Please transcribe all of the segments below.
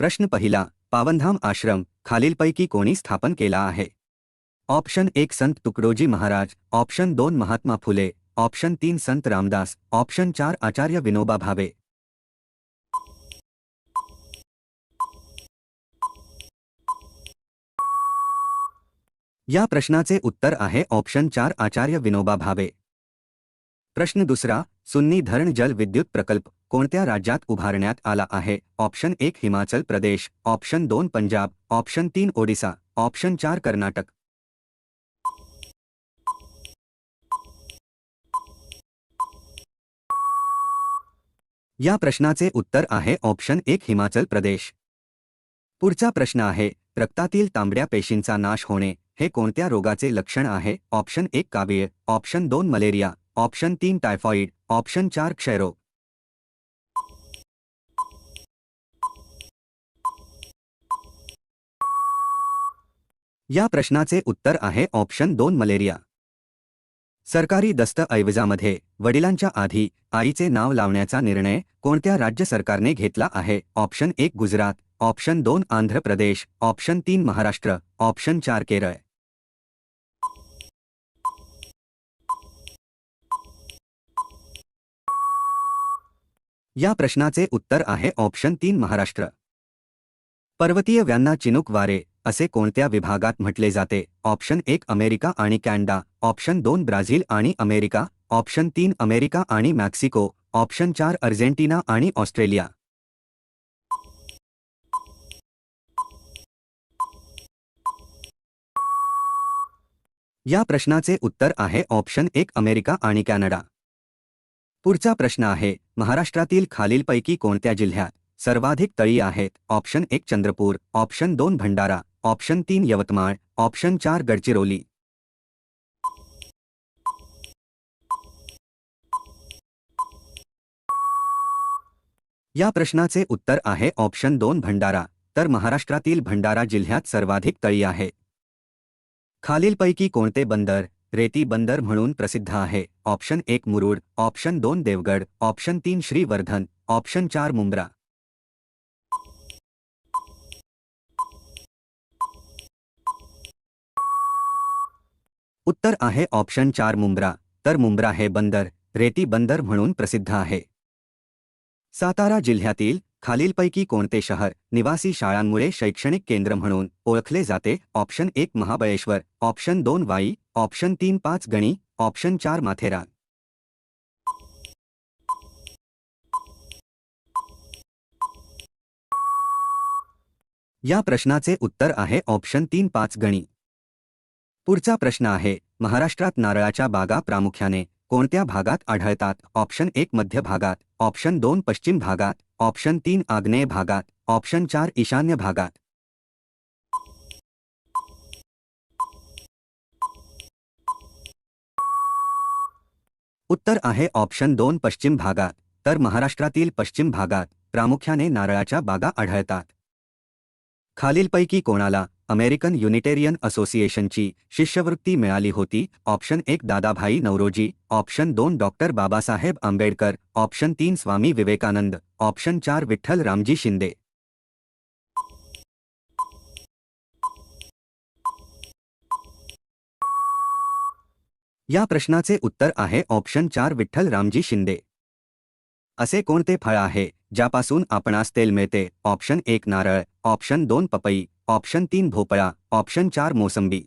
प्रश्न पहिला, पावनधाम आश्रम, खालीलपैकी कोणी स्थापन केला आहे? ऑप्शन एक संत तुकडोजी महाराज, ऑप्शन दोन महात्मा फुले, ऑप्शन तीन संत रामदास, ऑप्शन चार आचार्य विनोबा भावे. या प्रश्नाचे उत्तर आहे ऑप्शन चार आचार्य विनोबा भावे. प्रश्न दुसरा सुन्नी धरण जल विद्युत प्रकल्प कोणत्या राज्यात उभारण्यात आला आहे? ऑप्शन एक हिमाचल प्रदेश, ऑप्शन दोन पंजाब, ऑप्शन तीन ओडिसा, ऑप्शन चार कर्नाटक. या प्रश्नाचे उत्तर आहे ऑप्शन एक हिमाचल प्रदेश. पुढचा प्रश्न आहे, रक्तातील तांबड्या पेशींचा नाश होणे, हे कोणत्या रोगाचे लक्षण आहे? ऑप्शन एक कावीळ, ऑप्शन दोन मलेरिया, ऑप्शन तीन टायफॉइड ऑप्शन चार क्षयरोग। या प्रश्नाचे उत्तर आहे ऑप्शन दोन मलेरिया। सरकारी दस्तऐवजामध्ये वडिलांच्या आधी आईचे नाव लावण्याचा निर्णय कोणत्या राज्य सरकारने घेतला आहे? ऑप्शन एक गुजरात, ऑप्शन दोन आंध्र प्रदेश, ऑप्शन तीन महाराष्ट्र, ऑप्शन चार केरळ। या प्रश्नाचे उत्तर आहे ऑप्शन तीन महाराष्ट्र. पर्वतीय व्यांना चिनुक वारे असे कोणत्या विभागात म्हटले जाते? ऑप्शन एक अमेरिका आणि कॅनडा ऑप्शन दोन ब्राझील आणि अमेरिका ऑप्शन तीन अमेरिका आणि मॅक्सिको ऑप्शन चार अर्जेंटिना आणि ऑस्ट्रेलिया. या प्रश्नाचे उत्तर आहे ऑप्शन एक अमेरिका आणि कॅनडा. पुढचा प्रश्न आहे महाराष्ट्रातील खालीलपैकी कोणत्या जिल्ह्यात सर्वाधिक तळी आहेत? ऑप्शन एक चंद्रपूर, ऑप्शन दोन भंडारा, ऑप्शन तीन यवतमाळ, ऑप्शन चार गडचिरोली. या प्रश्नाचे उत्तर आहे ऑप्शन दोन भंडारा. तर महाराष्ट्रातील भंडारा जिल्ह्यात सर्वाधिक तळी आहे. खालीलपैकी कोणते बंदर रेती बंदर म्हणून प्रसिद्ध आहे. ऑप्शन एक मुरुड, ऑप्शन दोन देवगड, ऑप्शन तीन श्रीवर्धन, ऑप्शन चार मुंब्रा. उत्तर आहे ऑप्शन चार मुंब्रा. तर मुंब्रा हे बंदर, रेती बंदर म्हणून प्रसिद्ध आहे. सातारा जिल्ह्यातील खालीलपैकी कोणते शहर निवासी शाळांमुळे शैक्षणिक केंद्र म्हणून ओळखले जाते? ऑप्शन एक महाबळेश्वर. ऑप्शन दोन वाई. ऑप्शन तीन पाच गणी. ऑप्शन चार माथेरान या प्रश्नाचे उत्तर आहे ऑप्शन तीन पाच गणी. पुढचा प्रश्न आहे महाराष्ट्रात नारळाच्या बागा प्रामुख्याने कोणत्या भागात आढळतात? ऑप्शन एक मध्य भागात ऑप्शन दोन पश्चिम भागात ऑप्शन तीन आग्नेय भागात ऑप्शन चार ईशान्य भागात. उत्तर आहे ऑप्शन दोन पश्चिम भागात तर महाराष्ट्रातील पश्चिम भागात प्रामुख्याने नारळाच्या बागा आढळतात. खालीलपैकी कोणाला अमेरिकन युनिटेरियन असोसिएशनची शिष्यवृत्ती मिळाली होती. ऑप्शन एक दादाभाई नवरोजी. ऑप्शन दोन डॉक्टर बाबासाहेब आंबेडकर. ऑप्शन तीन स्वामी विवेकानंद. ऑप्शन चार विठ्ठल रामजी शिंदे. या प्रश्नाचे उत्तर आहे. ऑप्शन चार विठ्ठल रामजी शिंदे. असे कोणते फळ आहे? ज्यापासून आपणास तेल मिळते? ऑप्शन एक नारळ. ऑप्शन दोन पपई. ऑप्शन तीन भोपळा ऑप्शन चार मोसंबी.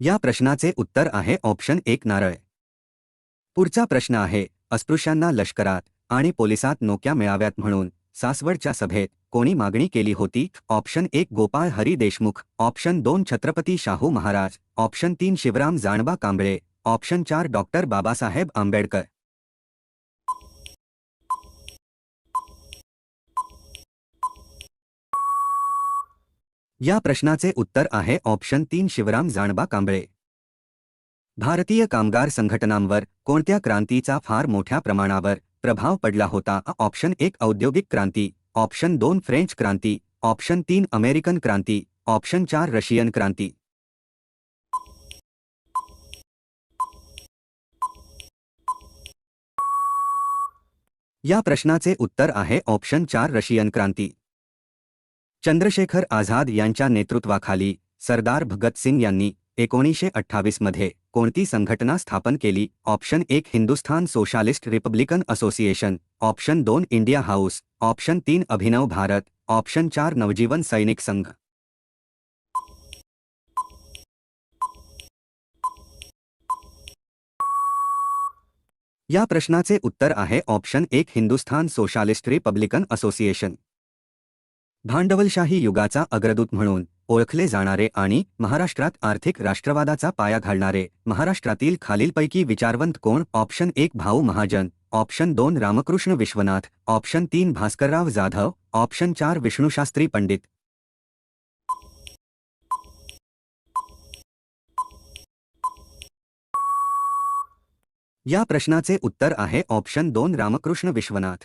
या प्रश्नाचे उत्तर आहे ऑप्शन एक नारळ. पुढचा प्रश्न आहे अस्पृश्यांना लष्करात आणि पोलिसात नोक्या मिळाव्यात म्हणून सासवडच्या सभेत कोणी मागणी केली होती? ऑप्शन एक गोपाळ हरी देशमुख ऑप्शन दोन छत्रपती शाहू महाराज ऑप्शन तीन शिवराम जाणबा कांबळे ऑप्शन चार डॉक्टर बाबासाहेब आंबेडकर. या प्रश्नाचे उत्तर आहे ऑप्शन तीन शिवराम जाणबा कांबळे. भारतीय कामगार संघटनांवर कोणत्या क्रांतीचा फार मोठ्या प्रमाणावर प्रभाव पडला होता? ऑप्शन एक औद्योगिक क्रांती, ऑप्शन दोन फ्रेंच क्रांती, ऑप्शन तीन अमेरिकन क्रांती, ऑप्शन चार रशियन क्रांती. या प्रश्नाचे उत्तर आहे ऑप्शन चार रशियन क्रांती. चंद्रशेखर आझाद यांच्या नेतृत्वाखाली सरदार भगतसिंग यांनी एकोणीसशे अठ्ठावीसमध्ये कोणती संघटना स्थापन केली? ऑप्शन एक Hindustan socialist republican association. Option दोन इंडिया हाऊस. ऑप्शन तीन अभिनव भारत. ऑप्शन चार नवजीवन सैनिक संघ. या प्रश्नाचे उत्तर आहे ऑप्शन एक हिंदुस्थान सोशालिस्ट रिपब्लिकन असोसिएशन. भांडवलशाही युगाचा अग्रदूत म्हणून ओळखले जाणारे आणि महाराष्ट्रात आर्थिक राष्ट्रवादाचा पाया घालणारे महाराष्ट्रातील खालीलपैकी विचारवंत कोण? ऑप्शन एक भाऊ महाजन ऑप्शन दोन रामकृष्ण विश्वनाथ ऑप्शन तीन भास्करराव जाधव ऑप्शन चार विष्णुशास्त्री पंडित. या प्रश्नाचे उत्तर आहे ऑप्शन दोन रामकृष्ण विश्वनाथ.